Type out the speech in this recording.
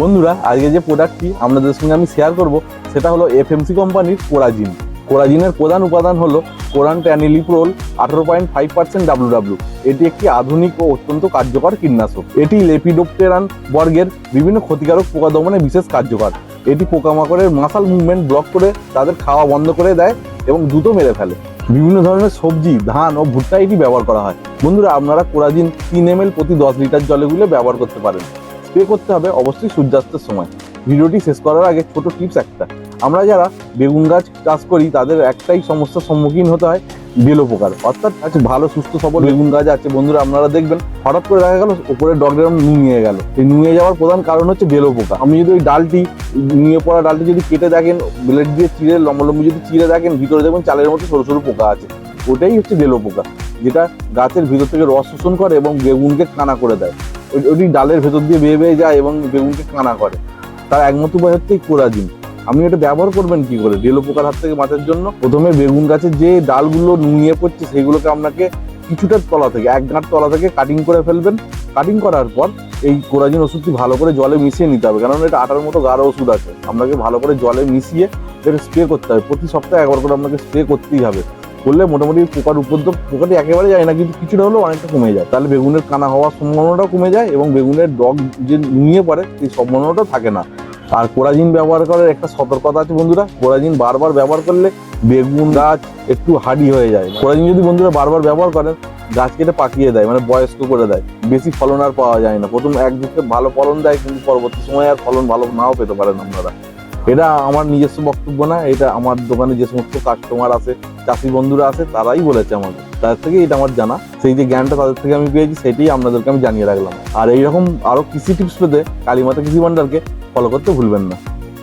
বন্ধুরা, আজকে যে প্রোডাক্টটি আপনাদের সঙ্গে আমি শেয়ার করব, সেটা হলো এফ এফএমসি কোম্পানির কোরাজিন কোরাজিনের প্রধান উপাদান হলো কোরান ট্যানিলিপ্রোল আঠারো পয়েন্ট ফাইভ পার্সেন্ট ডাব্লু এটি একটি আধুনিক ও অত্যন্ত কার্যকর কীটনাশক। এটি লেপিডোপ্টেরান বর্গের বিভিন্ন ক্ষতিকারক পোকা দমনে বিশেষ কার্যকর। এটি পোকামাকড়ের মাসাল মুভমেন্ট ব্লক করে তাদের খাওয়া বন্ধ করে দেয় এবং দ্রুত মেরে ফেলে। বিভিন্ন ধরনের সবজি, ধান ও ভুট্টা এটি ব্যবহার করা হয়। বন্ধুরা, আপনারা কোরাজিন তিন এম প্রতি দশ লিটার জলে গুলে ব্যবহার করতে পারেন। স্প্রে করতে হবে অবশ্যই সূর্যাস্তের সময়। ভিডিওটি শেষ করার আগে ছোট টিপস একটা। আমরা যারা বেগুন গাছ চাষ করি, তাদের একটাই সমস্যার সম্মুখীন হতে হয় বেলো পোকার অর্থাৎ আছে ভালো, সুস্থ, সবল বেগুন গাছ আছে, বন্ধুরা আপনারা দেখবেন, হঠাৎ করে দেখা গেল উপরে ডগডেরাম নুয়ে গেল। এই নুয়ে যাওয়ার প্রধান কারণ হচ্ছে বেলো পোকা আপনি যদি ওই ডালটি নুয়ে পড়া ডালটি যদি কেটে দেখেন, ব্লেড দিয়ে চিড়ে লম্বলম্বি যদি চিড়ে দেখেন, ভিতরে দেখবেন চালের মতো সরু সরু পোকা আছে। ওটাই হচ্ছে বেলো পোকা যেটা গাছের ভিতর থেকে রস শোষণ করে এবং বেগুনকে কানা করে দেয়। ওটি ডালের ভেতর দিয়ে বেয়ে বেয়ে যায় এবং বেগুনকে কানা করে। তার একমাত্র উপায় হচ্ছে কোরাজিন। আপনি এটা ব্যবহার করবেন কি করে? ডেলো পোকার হাত থেকে বাঁচার জন্য প্রথমে বেগুন গাছের যে ডালগুলো নুয়ে পড়ছে সেগুলোকে আপনাকে কিছুটা তলা থেকে, এক গাঁট তলা থেকে কাটিং করে ফেলবেন। কাটিং করার পর এই কোরাজিন ওষুধটি ভালো করে জলে মিশিয়ে নিতে হবে। কারণ এটা আটার মতো গাঢ় ওষুধ আছে। আপনাকে ভালো করে জলে মিশিয়ে এটা স্প্রে করতে হবে। প্রতি সপ্তাহে একবার করে আপনাকে স্প্রে করতেই হবে। করলে মোটামুটি পোকার উপদ্রব, পোকাটি একেবারে যায় না, কিন্তু কিছুটা হলেও অনেকটা কমে যায়। তাহলে বেগুনের কানা হওয়ার সম্ভাবনাটাও কমে যায় এবং বেগুনের ডগ যে নিয়ে পড়ে, সেই সম্ভাবনাটাও থাকে না। আর কোরাজিন ব্যবহার করার একটা সতর্কতা আছে বন্ধুরা। কোরাজিন বারবার ব্যবহার করলে বেগুন গাছ একটু হাডি হয়ে যায়। কোরাজিন যদি বন্ধুরা বারবার ব্যবহার করেন, গাছ কেটে পাকিয়ে দেয় মানে বয়স্ক করে দেয়। বেশি ফলন আর পাওয়া যায় না। প্রথম এক দিকে ভালো ফলন দেয়, কিন্তু পরবর্তী সময় আর ফলন ভালো নাও পেতে পারেন আপনারা। এটা আমার নিজস্ব বক্তব্য না, এটা আমার দোকানে যে সমস্ত কাস্টমার আছে, চাষি বন্ধুরা আছে, তারাই বলেছে আমাকে। তাদের থেকে এটা আমার জানা। সেই যে জ্ঞানটা তাদের থেকে আমি পেয়েছি, সেটাই আপনাদেরকে আমি জানিয়ে রাখলাম। আর এইরকম আরও কৃষি টিপস পেতে কালীমাতা কৃষি ভান্ডারকে ফলো করতে ভুলবেন না।